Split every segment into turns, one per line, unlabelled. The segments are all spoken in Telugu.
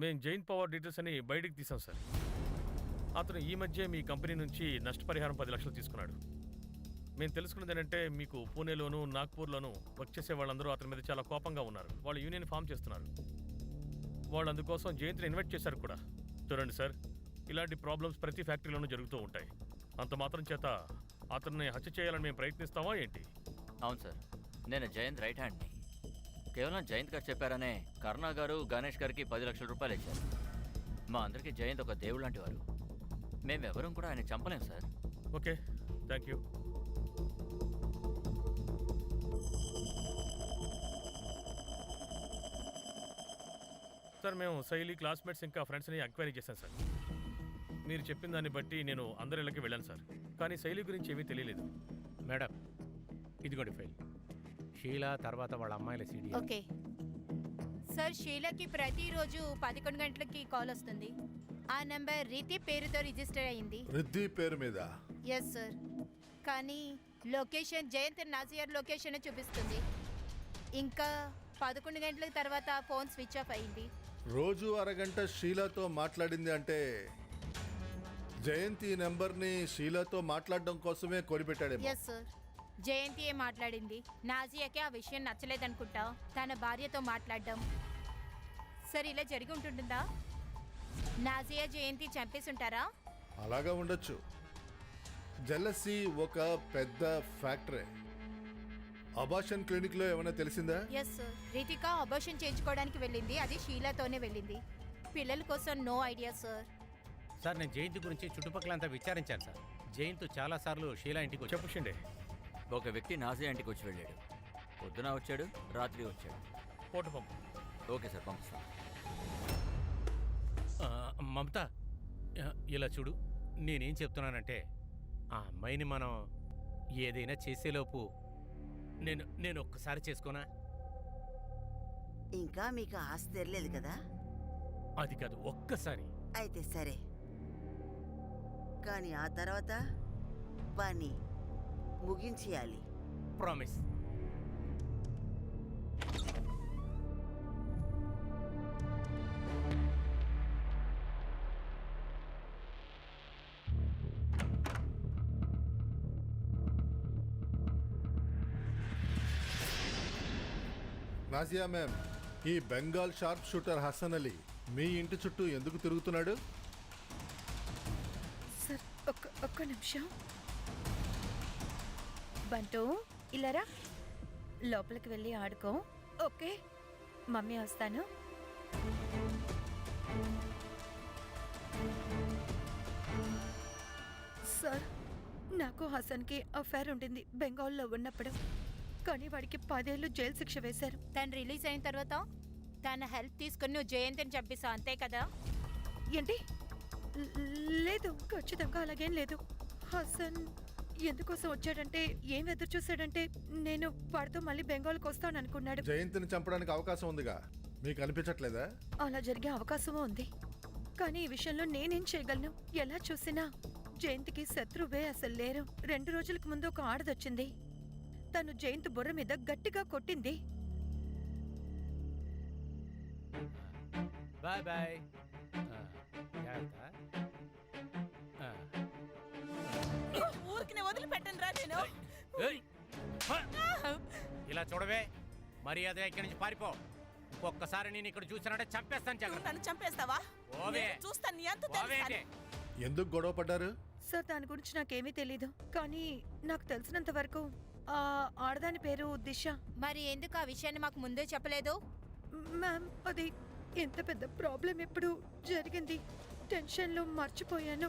మేము జైన్ పవర్ డీటెయిల్స్ అని బయటికి తీసాం సార్. అతను ఈ మధ్య మీ కంపెనీ నుంచి నష్టపరిహారం పది లక్షలు తీసుకున్నాడు. మేము తెలుసుకున్నది ఏంటంటే మీకు పూణేలోను నాగ్పూర్లోను వర్క్ చేసే వాళ్ళందరూ అతని మీద చాలా కోపంగా ఉన్నారు. వాళ్ళు యూనియన్ ఫామ్ చేస్తున్నారు. వాళ్ళు అందుకోసం జయంతిని ఇన్వైట్ చేశారు కూడా. చూడండి సార్ ఇలాంటి ప్రాబ్లమ్స్ ప్రతి ఫ్యాక్టరీలోనూ జరుగుతూ ఉంటాయి. అంత మాత్రం చేత అతన్ని హత్య చేయాలని మేము ప్రయత్నిస్తామా ఏంటి?
అవును సార్ నేను జయంత్ రైట్ హ్యాండ్ని. కేవలం జయంత్ గారు చెప్పారనే కరుణా గారు గణేష్ గారికి పది లక్షల రూపాయలు ఇచ్చారు. మా అందరికీ జయంత్ ఒక దేవుడు లాంటి వారు. మేమెవరం కూడా ఆయన చంపలేం sir.
Okay thank you. Sir మేము శైలి క్లాస్మేట్స్ ఇంకా ఫ్రెండ్స్ని ఎంక్వైరీ చేశాం సార్. మీరు చెప్పిన దాన్ని బట్టి నేను అందరి ఇళ్ళకి వెళ్ళాను సార్. కానీ శైలి గురించి ఏమీ తెలియలేదు.
మేడం ఇదిగోండి ఫైల్. షీలా తర్వాత వాళ్ళ అమ్మాయిల సీడీ
ఓకే. సార్ షీలాకి ప్రతిరోజు పదకొండు గంటలకి కాల్ వస్తుంది. ఆ నంబర్ రీతి పేరుతో రిజిస్టర్ అయింది.
రిద్ది పేరు మీద?
ఎస్ సార్ కానీ లొకేషన్ జయంత్ నాజియర్ లొకేషన్ చూపిస్తుంది. ఇంకా పదకొండు గంటల తర్వాత ఫోన్ స్విచ్ ఆఫ్ అయింది.
రోజు అరగంట షీలాతో మాట్లాడింది అంటే జయంతి నెంబర్ని షీలాతో మాట్లాడడం కోసమే కొనిపెట్టాడేమో
ఎస్ సార్ జయంతియే మాట్లాడింది? నాజియాకి ఆ విషయం నచ్చలేదనుకుంటా? తన భార్యతో మాట్లాడడం. సార్ ఇలా జరిగి ఉంటుందా నాజియా జయంతి చంపేసి ఉంటారా
అలాగా ఉండొచ్చు. జెల్లసీ ఒక పెద్ద ఫ్యాక్టరీ. అబాషన్ క్లినిక్లో ఏమైనా తెలిసిందా?
ఎస్ సార్ రితిక అబోషన్ చేయించుకోవడానికి వెళ్ళింది. అది షీలాతోనే వెళ్ళింది. పిల్లల కోసం నో ఐడియా సార్
సార్ నేను జయంతి గురించి చుట్టుపక్కలంతా విచారించాను సార్. జయంత్ చాలా సార్లు షీలా ఇంటికి
చెప్పు షిండే
ఒక వ్యక్తి నాజీ ఇంటికి వచ్చి వెళ్ళాడు. పొద్దున వచ్చాడు రాత్రి వచ్చాడు.
ఫోటో పంపు.
ఓకే సార్ పంపిస్తాను
ఆ, మమత ఆ, ఇలా చూడు నేనేం చెప్తున్నానంటే ఆ అమ్మాయిని మనం ఏదైనా చేసేలోపు నేను నేను ఒక్కసారి చేసుకోనా?
ఇంకా మీకు ఆస్తి తెరలేదు కదా?
అది కాదు ఒక్కసారి.
అయితే సరే. కానీ ఆ తర్వాత పని ముగించేయాలి
ప్రామిస్
నాజియా మ్యామ్ ఈ బెంగాల్ షార్ప్ షూటర్ హసన్ అలీ మీ ఇంటి చుట్టూ ఎందుకు తిరుగుతున్నాడు?
సార్ ఒక్క ఒక్క నిమిషం. బంటు ఇలారా లోపలికి వెళ్ళి ఆడుకో. ఓకే మమ్మీ వస్తాను. సార్ నాకు హసన్కి అఫైర్ ఉండింది బెంగాల్లో ఉన్నప్పుడు. కానీ వాడికి పదేళ్ళు జైలు శిక్ష వేశారు.
తను రిలీజ్ అయిన తర్వాత తన హెల్ప్ తీసుకుని నువ్వు జయంతిని చంపేశావు అంతే కదా?
ఏంటి? లేదు ఖచ్చితంగా అలాగేం లేదు. హసన్ ఎందుకోసం వచ్చాడంటే ఏం ఎదురు చూశాడంటే నేను వాడితో మళ్ళీ బెంగాల్కి వస్తాను అనుకున్నాడు.
జయంతిని చంపడానికి అవకాశం ఉందిగా. మీకు అనిపించట్లేదా?
అలా జరిగే అవకాశం ఉంది. కానీ ఈ విషయంలో నేనేం చేయగలను? ఎలా చూసినా జయంతికి శత్రువే అసలు లేరు. రెండు రోజులకు ముందు ఒక ఆడదొచ్చింది తను జయంత్ బుర్ర మీద గట్టిగా కొట్టింది.
Bye bye.
వదిలిపెట్టను రా నేను.
ఏయ్! హ! ఇలా చూడవే మర్యాద ఇక్కడి నుంచి పారిపో. ఒక్కసారి నేను ఇక్కడ చూసినట్టే చంపేస్తాను
నువ్వు
జాగ్రత్త
నన్ను చంపేస్తావా?
ఓవే.
నేను చూస్తాను నీ అంత
ఓవే అంటే.
ఎందుకు గొడవ పడ్డారు?
సార్ దాని గురించి నాకేమీ తెలీదు. కానీ నాకు తెలిసినంత వరకు ఆ ఆడదాని పేరు దిశ.
మరి ఎందుకు ఆ విషయాన్ని మాకు ముందే చెప్పలేదు?
మ్యామ్ అది ఎంత పెద్ద ప్రాబ్లం ఎప్పుడు జరిగింది. టెన్షన్లో మర్చిపోయాను.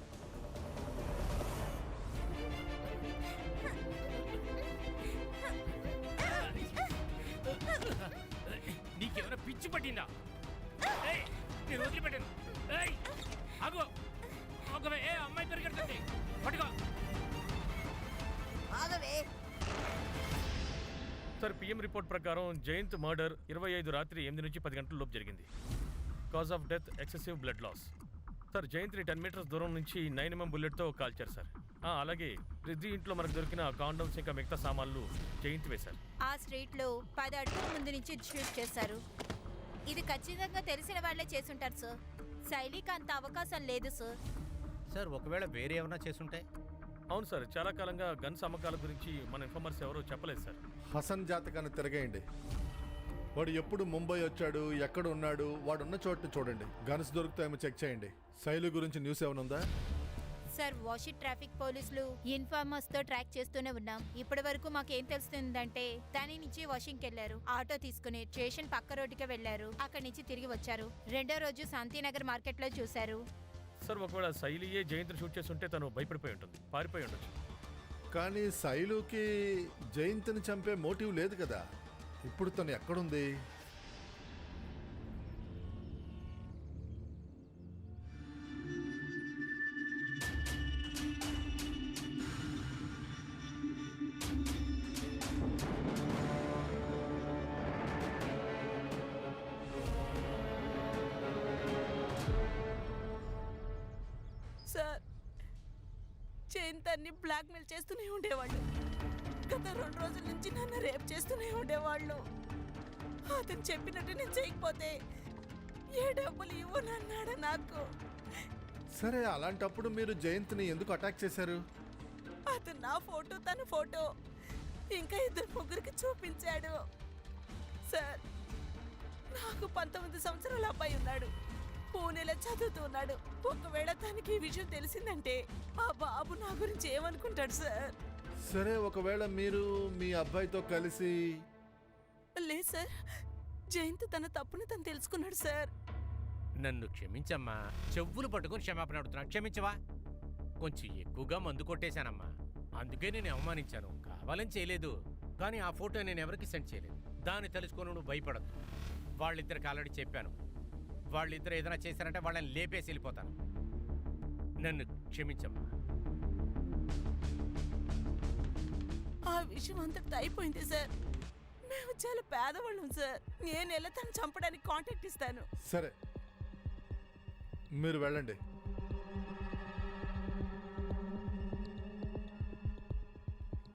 రిపోర్ట్ ప్రకారం జయంత్ మర్డర్ ఇరవై ఐదు రాత్రి ఎనిమిది నుంచి పది గంటల లోపు జరిగింది. Cause of death excessive blood loss. Sir జయంత్ని ten metres దూరం నుంచి నైన్ ఎంఎం బుల్లెట్తో కాల్చారు సార్. ఆ, అలాగే రిద్ది ఇంట్లో మనకు దొరికిన కాండమ్స్ ఇంకా మిగతా సామాన్లు జయంత్ వేశారు.
ఆ స్ట్రీట్లో పది అడుగుల ముందు నుంచి షూట్ చేశారు. ఇది ఖచ్చితంగా తెలిసిన వాళ్ళే చేసుంటారు సార్. శైలికి అంత అవకాశం లేదు సార్.
సార్ ఒకవేళ వేరే ఏమైనా చేసుంటే?
అవును సార్ చాలా కాలంగా గన్స్ అమ్మకాల గురించి మన ఇన్ఫార్మర్స్ ఎవరూ చెప్పలేదు సార్.
హసన్ జాతకాన్ని తిరగేయండి. వాడు ఎప్పుడు ముంబై వచ్చాడు ఎక్కడ ఉన్నాడు వాడు ఉన్న చోటుని చూడండి. గన్స్ దొరుకుతాయేమో చెక్ చేయండి. శైలు గురించి న్యూస్ ఏమైనా ఉందా?
సార్ వాషిట్ ట్రాఫిక్ పోలీసులు ఇన్ఫార్మర్స్తో ట్రాక్ చేస్తూనే ఉన్నాం. ఇప్పటి వరకు మాకేం తెలుస్తుందంటే దాని నుంచి వాషింగ్కి వెళ్ళారు. ఆటో తీసుకుని స్టేషన్ పక్క రోడ్డుకే వెళ్ళారు అక్కడి నుంచి తిరిగి వచ్చారు. రెండో రోజు శాంతినగర్ మార్కెట్లో చూశారు.
సార్ ఒకవేళ శైలియే జయంత్ని షూట్ చేస్తుంటే తను భయపడిపోయి ఉంటుంది పారిపోయి ఉండొచ్చు.
కానీ శైలుకి జయంత్ని చంపే మోటివ్ లేదు కదా. ఇప్పుడు తను ఎక్కడుంది?
సరే
అలాంటప్పుడు మీరు జయంత్ని ఎందుకు అటాక్ చేశారు?
అతను నా ఫోటో తన ఫోటో. ఇంకా ఇద్దరు ముగ్గురికి చూపించాడు. సార్ నాకు పంతొమ్మిది సంవత్సరాల అబ్బాయి ఉన్నాడు. పూణేలో చదువుతున్నాడు ఒకవేళ తనకి ఈ విషయం తెలిసిందంటే ఆ బాబు నా గురించి ఏమనుకుంటాడు సార్?
సరే ఒకవేళ మీరు మీ అబ్బాయితో కలిసి
లేదు సార్. జయంత్ తన తప్పుని తను తెలుసుకున్నాడు సార్.
నన్ను క్షమించమ్మా. చెవులు పట్టుకొని క్షమాపణ అడుగుతున్నా. క్షమించవా? కొంచెం ఎక్కువగా మందు కొట్టేశానమ్మా. అందుకే నేను అవమానించాను. కావాలని చేయలేదు. కానీ ఆ ఫోటో నేను ఎవరికి సెండ్ చేయలేదు. దాన్ని తెలుసుకొని నువ్వు భయపడద్దు వాళ్ళిద్దరికి ఆల్రెడీ చెప్పాను. వాళ్ళిద్దరు ఏదైనా చేశారంటే వాళ్ళని లేపేసి వెళ్ళిపోతాను. నన్ను క్షమించమ్మా.
ఆ విషయం అంతటితో అయిపోయింది సార్. మేము చాలా పేదవాళ్ళం సార్. నేను వెళ్ళి తను చంపడానికి కాంటాక్ట్ ఇస్తాను.
సరే. మీరు వెళ్ళండి.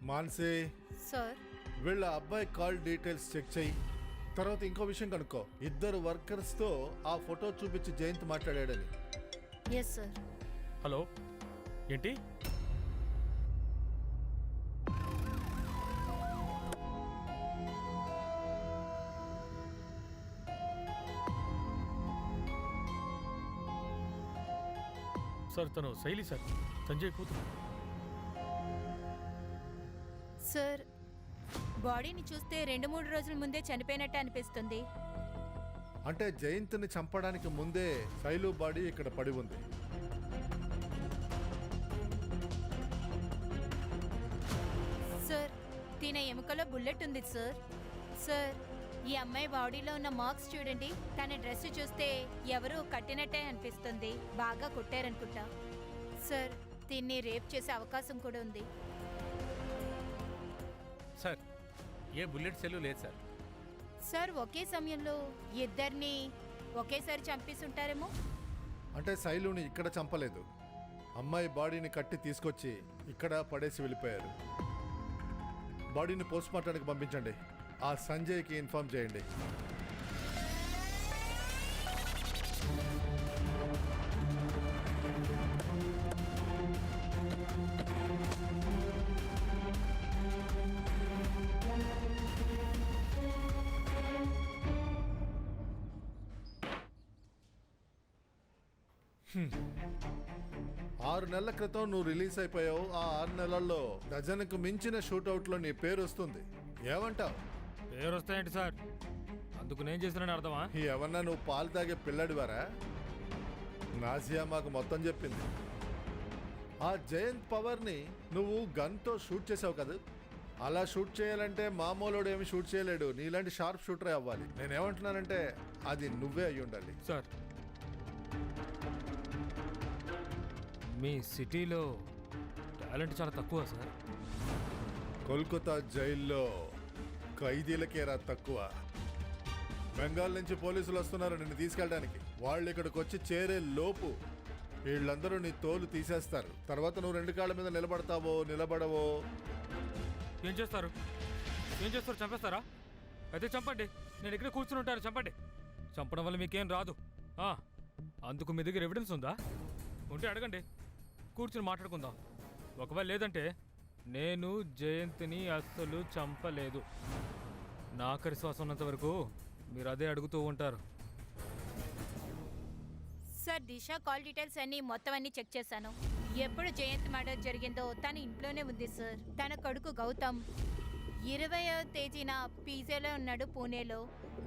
మాన్సీ
సార్.
వీళ్ళ అబ్బాయి కాల్ డీటెయిల్స్ చెక్ చేయి. తర్వాత ఇంకో విషయం కనుక్కో. ఇద్దరు వర్కర్స్తో ఆ ఫోటో చూపించి జయంత్ మాట్లాడాడని.
Yes sir
hello. ఏంటి? సార్ తను శైలి సార్. సంజయ్ కూతురు.
సార్ బాడీని చూస్తే రెండు మూడు రోజుల ముందే చనిపోయినట్టు అనిపిస్తుంది.
అంటే జయంత్ని చంపడానికి ముందే శైలు బాడీ ఇక్కడ పడి ఉంది.
సార్ తిన ఎముకలో బుల్లెట్ ఉంది సార్. సార్ ఈ అమ్మాయి బాడీలో ఉన్న మార్క్స్ చూడండి. తన డ్రెస్ చూస్తే ఎవరు కట్టినట్టే అనిపిస్తుంది. బాగా కొట్టారనుకుంటా. సార్ దీన్ని రేప్ చేసే అవకాశం కూడా ఉంది.
సార్ ఏ బుల్లెట్ సెల్లు లేదు సార్.
సార్ ఒకే సమయంలో ఇద్దరిని ఒకేసారి చంపేసుంటారేమో?
అంటే శైలుని ఇక్కడ చంపలేదు. అమ్మాయి బాడీని కట్టి తీసుకొచ్చి ఇక్కడ పడేసి వెళ్ళిపోయారు. బాడీని పోస్ట్ మార్టానికి పంపించండి. ఆ సంజయ్కి ఇన్ఫార్మ్ చేయండి. ఆరు నెలల క్రితం నువ్వు రిలీజ్ అయిపోయావు. ఆ ఆరు నెలల్లో డజన్కు మించిన షూటౌట్లో నీ పేరు వస్తుంది. ఏమంటావు?
పేరు వస్తాయండి సార్. అందుకు నేను చేస్తున్నాను అర్థమా?
ఏమన్నా నువ్వు పాలు తాగే పిల్లడివారా? నాసియా మాకు మొత్తం చెప్పింది. ఆ జయంత్ పవర్ని నువ్వు గన్తో షూట్ చేసావు కదా? అలా షూట్ చేయాలంటే మామూలుడు ఏమి షూట్ చేయలేడు. నీలాంటి షార్ప్ షూటరే అవ్వాలి. నేనేమంటున్నానంటే అది నువ్వే అయి ఉండాలి.
సార్. మీ సిటీలో టాలెంట్ చాలా తక్కువ సార్.
కోల్కతా జైల్లో ఖైదీలకేరా తక్కువ. బెంగాల్ నుంచి పోలీసులు వస్తున్నారు నిన్ను తీసుకెళ్ళడానికి. వాళ్ళు ఇక్కడికి వచ్చి చేరే లోపు వీళ్ళందరూ నీ తోలు తీసేస్తారు. తర్వాత నువ్వు రెండు కాళ్ళ మీద నిలబడతావో నిలబడవో.
ఏం చేస్తారు? ఏం చేస్తారు? చంపేస్తారా? అయితే చంపండి. నేను ఇక్కడ కూర్చుని ఉంటాను. చంపండి. చంపడం వల్ల మీకేం రాదు. ఆ, అందుకు మీ దగ్గర ఎవిడెన్స్ ఉందా? ఉంటే అడగండి. కూర్చుని మాట్లాడుకుందాం. ఒకవేళ లేదంటే నేను జయంత్ని అస్సలు చంపలేదు. నా ఆఖరి శ్వాస ఉన్నంత వరకు మీరు అదే అడుగుతూ ఉంటారు.
సార్ దిశ కాల్ డీటెయిల్స్ అన్ని మొత్తం అన్ని చెక్ చేశాను. ఎప్పుడు జయంత్ మర్డర్ జరిగిందో తన ఇంట్లోనే ఉంది సార్. తన కొడుకు గౌతమ్ ఇరవయో తేదీన పీజేలో ఉన్నాడు పూణేలో.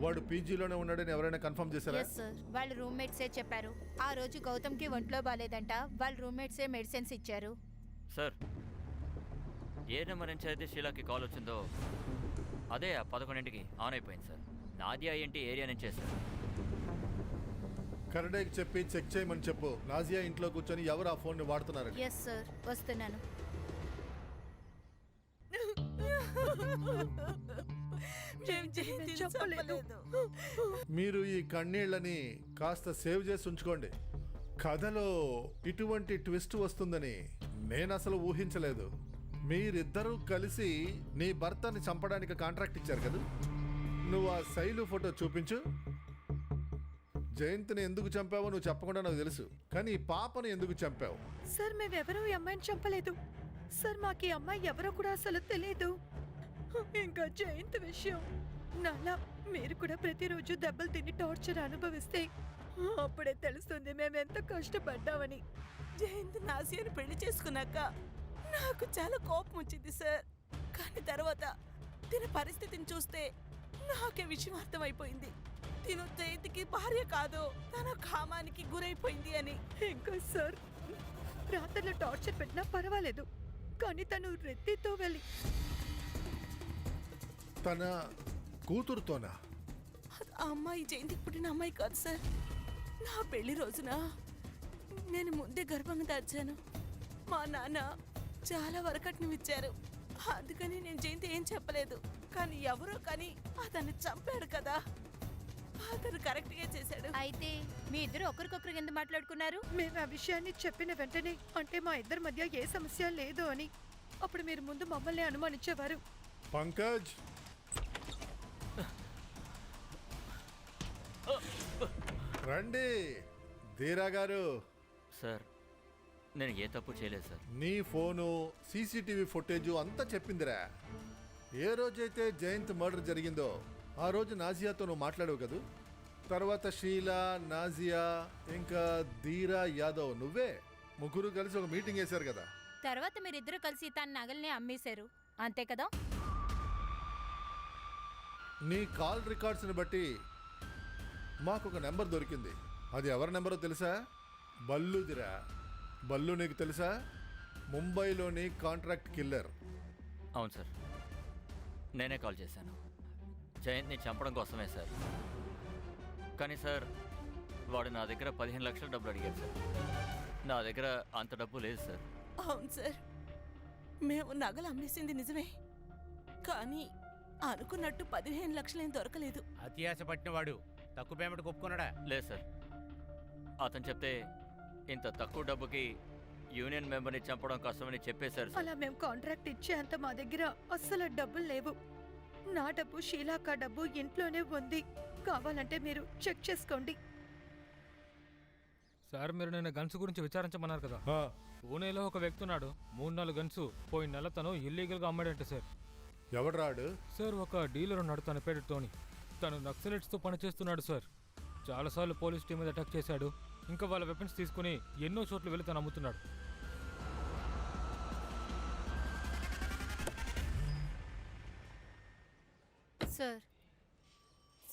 వాడు పీజీలోనే ఉన్నాడని ఎవరైనా కన్ఫర్మ్ చేశారా?
ఎస్ సార్ వాళ్ళ రూమ్మేట్సే చెప్పారు. ఆ రోజు గౌతమ్కి ఒంట్లో బాగాలేదంట వాళ్ళ రూమ్మేట్సే మెడిసిన్స్ ఇచ్చారు.
సార్ ఏ నెంబర్ నుంచి అయితే షీలాకి కాల్ వచ్చిందో అదే ఆ పదకొండింటికి ఆన్ అయిపోయింది సార్. నాదియా ఏంటి ఏరియా నుంచే సార్?
కరడేకి చెప్పి చెక్ చేయమని చెప్పు. నాజియా ఇంట్లో కూర్చొని ఎవరు ఆ ఫోన్ని వాడుతున్నారు
ఎస్ సార్ వస్తున్నాను.
మీరు ఈ కన్నీళ్ళని కాస్త సేవ్ చేసి ఉంచుకోండి. కథలో ఇటువంటి ట్విస్ట్ వస్తుందని నేను అసలు ఊహించలేదు. మీరిద్దరూ కలిసి నీ భర్తని చంపడానికి కాంట్రాక్ట్ ఇచ్చారు కదా? నువ్వు ఆ శైలు ఫోటో చూపించు. జయంత్ని ఎందుకు చంపావో నువ్వు చెప్పకుండా నాకు తెలుసు. కానీ ఈ పాపను ఎందుకు చంపావు?
సార్ మేమెవరూ ఈ అమ్మాయిని చంపలేదు. సార్ మాకు ఈ అమ్మాయి ఎవరో కూడా అసలు తెలియదు ఇంకా జయంత్ విషయం. నాలా మీరు కూడా ప్రతిరోజు దెబ్బలు తిని టార్చర్ అనుభవిస్తే అప్పుడే తెలుస్తుంది మేము ఎంత కష్టపడ్డామని.
జయంత్ నాసియాని పెళ్ళి చేసుకున్నాక నాకు చాలా కోపం వచ్చింది సార్. కానీ తర్వాత తిన పరిస్థితిని చూస్తే నాకే విషయం అర్థమైపోయింది. తిను జయంత్కి భార్య కాదు తన కామానికి గురైపోయింది అని.
ఇంకా సార్. రాత్రిలో టార్చర్ పెట్టినా పర్వాలేదు కానీ తను రెత్తితో వెళ్ళి
తన కూతురుతోనా?
ఆ అమ్మాయి జయంతికి పుట్టిన అమ్మాయి కాదు సార్. నా పెళ్ళి రోజున నేను ముందే గర్భంగా దాచాను. మా నాన్న చాలా వరకట్నం ఇచ్చారు అందుకని నేను జయంతి ఏం చెప్పలేదు. కానీ ఎవరో కానీ అతన్ని చంపాడు కదా. అతను కరెక్ట్గా చేశాడు.
అయితే మీ ఇద్దరు ఒకరికొకరు ఎందుకు మాట్లాడుకున్నారు?
మేము ఆ విషయాన్ని చెప్పిన వెంటనే అంటే మా ఇద్దరి మధ్య ఏ సమస్య లేదు అని. అప్పుడు మీరు ముందు మమ్మల్ని అనుమానించేవారు.
పంకజ్! రండి! ధీరా గారు!
సార్ నేను ఏ తప్పు చేయలేదు సార్.
నీ ఫోను సీసీటీవీ ఫుటేజ్ అంతా చెప్పిందిరా. ఏ రోజైతే జయంత్ మర్డర్ జరిగిందో ఆ రోజు నాజియాతో నువ్వు మాట్లాడవు కదూ? తర్వాత షీలా నాజియా ఇంకా ధీరా యాదవ్ నువ్వే ముగ్గురు కలిసి ఒక మీటింగ్ వేశారు కదా.
తర్వాత మీరిద్దరు కలిసి తన నగల్ని అమ్మేశారు. అంతే కదా?
నీ కాల్ రికార్డ్స్ని బట్టి మాకు ఒక నెంబర్ దొరికింది. అది ఎవరి నెంబరో తెలుసా? బల్లుదిరా. బల్లు నీకు తెలుసా? ముంబైలోని కాంట్రాక్ట్ కిల్లర్.
అవును సార్. నేనే కాల్ చేశాను. జయంత్ని చంపడం కోసమే సార్. కానీ సార్ వాడు నా దగ్గర పదిహేను లక్షల డబ్బులు అడిగాడు సార్. నా దగ్గర అంత డబ్బు లేదు సార్.
అవును సార్. మేము నగలు అమ్మేసింది నిజమే. కానీ అనుకున్నట్టు పదిహేను లక్షలేం దొరకలేదు.
అతి ఆశ పట్టినవాడు తక్కువ పేమెంట్ ఒప్పుకున్నాడా
లేదు సార్. అతను చెప్తే ఇంత తక్కువ డబ్బుకి యూనియన్ మెంబర్ని చంపడం కష్టమని చెప్పేశారు సార్.
అలా మేము కాంట్రాక్ట్ ఇచ్చేంత మా దగ్గర అస్సలు డబ్బులు లేవు. నా డబ్బు షీలాకా డబ్బు ఇంట్లోనే ఉంది. కావాలంటే మీరు చెక్ చేసుకోండి.
సార్ మీరు నేను గన్స్ గురించి విచారించమన్నారు కదా.
ఆ,
పూణేలో ఒక వ్యక్తి ఉన్నాడు. మూడు నాలుగు గన్స్. పోయిన నెల తను ఇల్లీగల్గా అమ్మాడంట సార్.
ఎవడు రాడు?
సార్ ఒక డీలర్ ఉన్నాడు తన పేరు టోనీ. తను నక్సలైట్స్తో పనిచేస్తున్నాడు సార్. చాలాసార్లు పోలీస్ టీం మీద అటాక్ చేశాడు. ఇంకా వాళ్ళ వెపన్స్ తీసుకుని ఎన్నో చోట్ల వెళ్ళి తను అమ్ముతున్నాడు
sir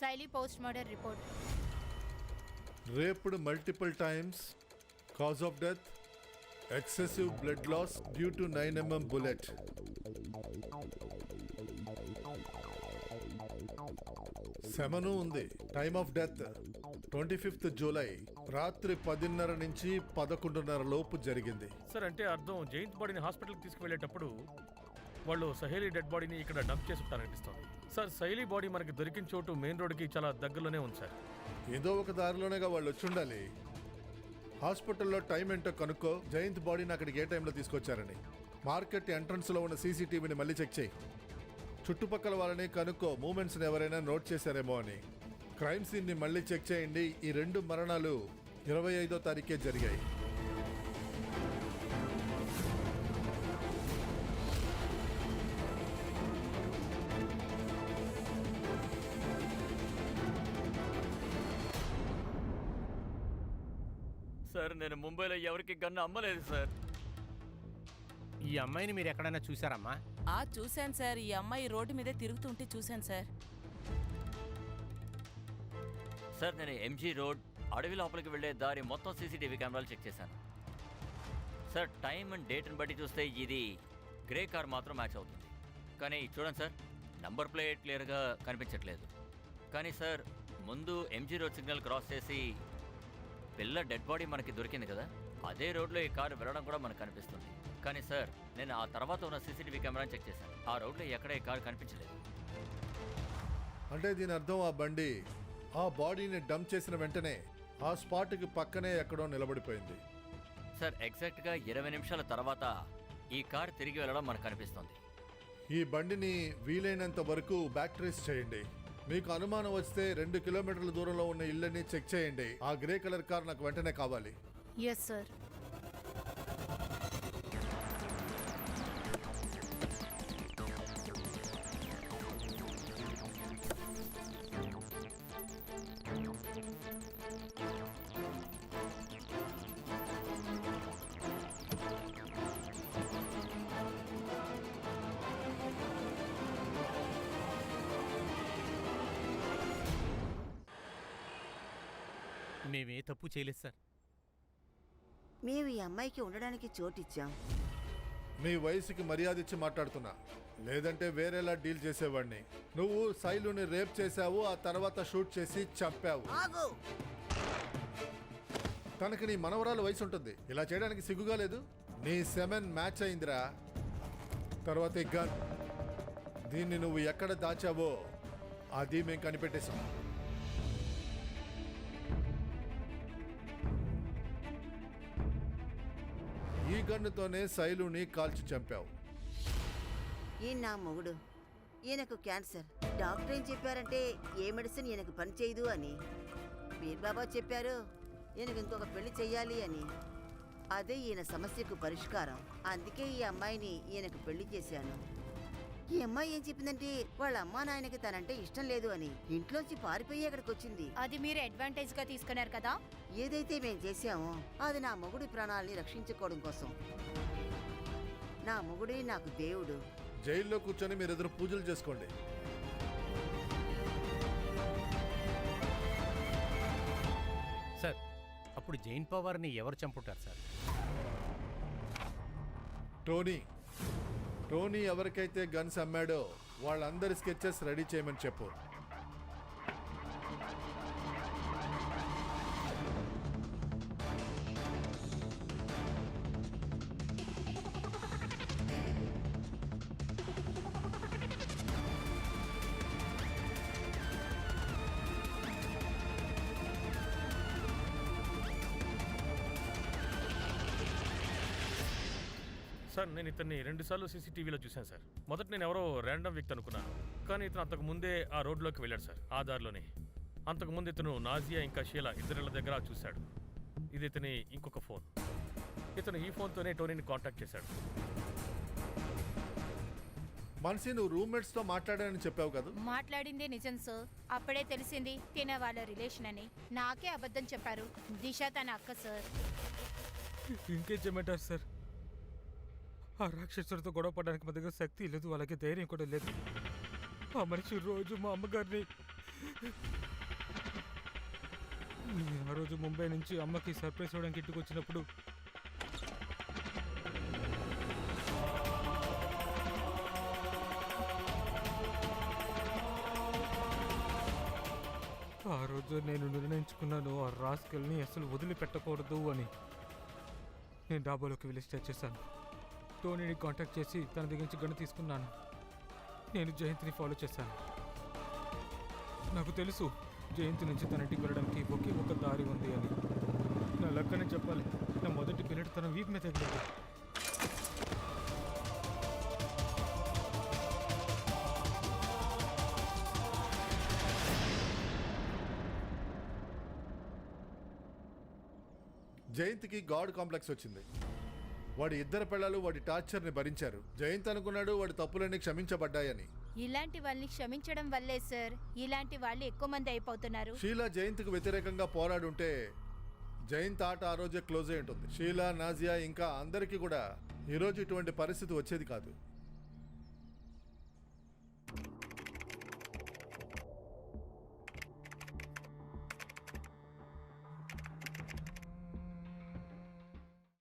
Shaili post mortem report.
Raped multiple times cause of death excessive blood loss due to nine MM bullet. Semen ఉంది. Time of death twenty fifth July. రాత్రి పదిన్నర నుంచి పదకొండున్నర లోపు జరిగింది.
సార్ అంటే అర్థం. జయంత్ బాడీని హాస్పిటల్కి తీసుకువెళ్ళేటప్పుడు వాళ్ళు సహేలీ డెడ్ బాడీని ఇక్కడ డంప్ చేసి ఉంటారనిపిస్తోంది. సార్ శైలి బాడీ మనకి దొరికిన చోటు మెయిన్ రోడ్కి చాలా దగ్గరలోనే ఉంది సార్.
ఏదో ఒక దారిలోనేగా వాళ్ళు వచ్చి ఉండాలి. హాస్పిటల్లో టైం ఏంటో కనుక్కో జయంత్ బాడీని అక్కడికి ఏ టైంలో తీసుకొచ్చారని. మార్కెట్ ఎంట్రన్స్లో ఉన్న సీసీటీవీని మళ్ళీ చెక్ చేయి. చుట్టుపక్కల వాళ్ళని కనుక్కో మూమెంట్స్ని ఎవరైనా నోట్ చేశారేమో అని. క్రైమ్ సీన్ని మళ్ళీ చెక్ చేయండి. ఈ రెండు మరణాలు ఇరవై ఐదో తారీఖే జరిగాయి.
సార్ నేను ముంబైలో ఎవరికి గన్ను అమ్మలేదు సార్.
ఈ అమ్మాయిని మీరు ఎక్కడైనా చూసారమ్మా
ఆ చూశాను సార్. ఈ అమ్మాయి రోడ్డు మీదే తిరుగుతుంటే చూశాను సార్.
సార్ నేను ఎంజీ రోడ్ అడవి లోపలికి వెళ్ళే దారి మొత్తం సీసీటీవీ కెమెరాలు చెక్ చేశాను. సార్ టైం అండ్ డేట్ని బట్టి చూస్తే ఇది గ్రే కార్ మాత్రం మ్యాచ్ అవుతుంది. కానీ చూడండి సార్ నంబర్ ప్లేట్ క్లియర్గా కనిపించట్లేదు. కానీ సార్ ముందు ఎంజీ రోడ్ సిగ్నల్ క్రాస్ చేసి పిల్ల డెడ్ బాడీ మనకి దొరికింది కదా అదే రోడ్లో ఈ కారు వెళ్ళడం కూడా మనకు కనిపిస్తుంది. కానీ సార్ నేను ఆ తర్వాత ఉన్న సీసీటీవీ కెమెరాని చెక్ చేశాను. ఆ రోడ్లో ఎక్కడ ఈ కారు కనిపించలేదు.
అంటే దీని అర్థం ఆ బండి ఆ బాడీని డంప్ చేసిన వెంటనే ఆ స్పాట్కి పక్కనే ఎక్కడో నిలబడిపోయింది.
సార్ ఎగ్జాక్ట్గా ఇరవై నిమిషాల తర్వాత ఈ కార్ తిరిగి వెళ్ళడం మనకు కనిపిస్తుంది
ఈ బండిని వీలైనంత వరకు బ్యాక్ ట్రేస్ చేయండి. మీకు అనుమానం వస్తే రెండు కిలోమీటర్ల దూరంలో ఉన్న ఇళ్ళని చెక్ చేయండి. ఆ గ్రే కలర్ కార్ నాకు వెంటనే కావాలి.
ఎస్ సార్
మేమే తప్పు చేయలేదు సార్.
మేము ఈ అమ్మాయికి ఉండడానికి చోటిచ్చాం.
మీ వయసుకి మర్యాద ఇచ్చి మాట్లాడుతున్నా. లేదంటే వేరేలా డీల్ చేసేవాడిని. నువ్వు శైలుని రేప్ చేశావు ఆ తర్వాత షూట్ చేసి చంపావు.
ఆగు!
తనకి నీ మనవరాలు వయసు ఉంటుంది ఇలా చేయడానికి సిగ్గుగా లేదు. నీ సెమెన్ మ్యాచ్ అయిందిరా. తర్వాత ఈ గన్. దీన్ని నువ్వు ఎక్కడ దాచావో అది మేము కనిపెట్టేశాం. ఈ గన్నుతోనే శైలుని కాల్చి చంపావు.
ఈయన నా మొగుడు. ఈయనకు క్యాన్సర్. డాక్టర్ ఏం చెప్పారంటే ఏ మెడిసిన్ ఈయనకు పని చేయదు అని. బీర్బాబా చెప్పారు ఈయనకు ఇంకొక పెళ్ళి చెయ్యాలి అని. అదే ఈయన సమస్యకు పరిష్కారం. అందుకే ఈ అమ్మాయిని ఈయనకు పెళ్ళి చేశాను. ఈ అమ్మాయి ఏం చెప్పిందంటే వాళ్ళ అమ్మా నాయనకి తనంటే ఇష్టం లేదు అని. ఇంట్లోంచి పారిపోయి అక్కడికి వచ్చింది
అది మీరు అడ్వాంటేజ్గా తీసుకున్నారు కదా?
ఏదైతే మేం చేశామో అది నా మొగుడి ప్రాణాల్ని రక్షించుకోవడం కోసం. నా మొగుడే నాకు దేవుడు.
జైల్లో కూర్చొని మీరు ఎదురు పూజలు చేసుకోండి.
సార్ అప్పుడు జైన్ పవార్ని ఎవరు చంపుంటారు సార్?
టోనీ టోనీ ఎవరికైతే గన్స్ అమ్మాడో వాళ్ళందరి స్కెచెస్ రెడీ చేయమని చెప్పు.
నేను ఇతన్ని రెండుసార్లు సీసీటీవీలో చూశాను సార్. మొదట నేను ఎవరో ర్యాండమ్ వ్యక్తి అనుకున్నాను. కానీ ఇతను అంతకు ముందే ఆ రోడ్లోకి వెళ్ళాడు సార్ ఆ దారిలోనే. అంతకు ముందు ఇతను నాజియా ఇంకా షీలా ఇద్దరిళ్ళ దగ్గర చూశాడు. ఇది ఇతని ఇంకొక ఫోన్. ఇతను ఈ ఫోన్తోనే టోనీని కాంటాక్ట్ చేశాడు.
మనిషి నువ్వు రూమ్మేట్స్తో మాట్లాడానని చెప్పావు కదా?
మాట్లాడిందే నిజం సార్. అప్పుడే తెలిసింది తినే వాళ్ళ రిలేషన్ అని. నాకే అబద్ధం చెప్పారు. దిశ తన అక్క సార్.
ఇంకేం చేయమంటారు సార్? ఆ రాక్షసుడితో గొడవ పడడానికి మా దగ్గర శక్తి లేదు అలాగే ధైర్యం కూడా లేదు. ఆ మనిషి రోజు మా అమ్మగారిని నేను ఆ రోజు ముంబై నుంచి అమ్మకి సర్ప్రైజ్ ఇవ్వడానికి ఇంటికి వచ్చినప్పుడు ఆ రోజు నేను నిర్ణయించుకున్నాను ఆ రాస్కెల్ని అసలు వదిలిపెట్టకూడదు అని. నేను డాబాలోకి వెళ్ళి స్టే చేశాను. టోనీని కాంటాక్ట్ చేసి తన దగ్గర నుంచి గన్ను తీసుకున్నాను. నేను జయంతిని ఫాలో చేశాను. నాకు తెలుసు జయంతి నుంచి తన ఇంటికి వెళ్ళడానికి ఒకే ఒక దారి ఉంది అని. నా లక్కనే చెప్పాలి నా మొదటి పిల్లడు తన వీక్నే తగిలేదు
జయంతికి గాడ్ కాంప్లెక్స్ వచ్చింది. వాడి ఇద్దరు పిల్లలు వాడి టార్చర్ని భరించారు. జయంత్ అనుకున్నాడు వాడి తప్పులన్నీ క్షమించబడ్డాయని.
ఇలాంటి వాళ్ళని క్షమించడం వల్లే సార్ ఇలాంటి వాళ్ళు ఎక్కువ మంది అయిపోతున్నారు.
షీలా జయంత్కు వ్యతిరేకంగా పోరాడుంటే జయంత్ ఆట ఆ రోజే క్లోజ్ అయి ఉంటుంది. షీలా నాజియా ఇంకా అందరికీ కూడా ఈరోజు ఇటువంటి పరిస్థితి వచ్చేది కాదు.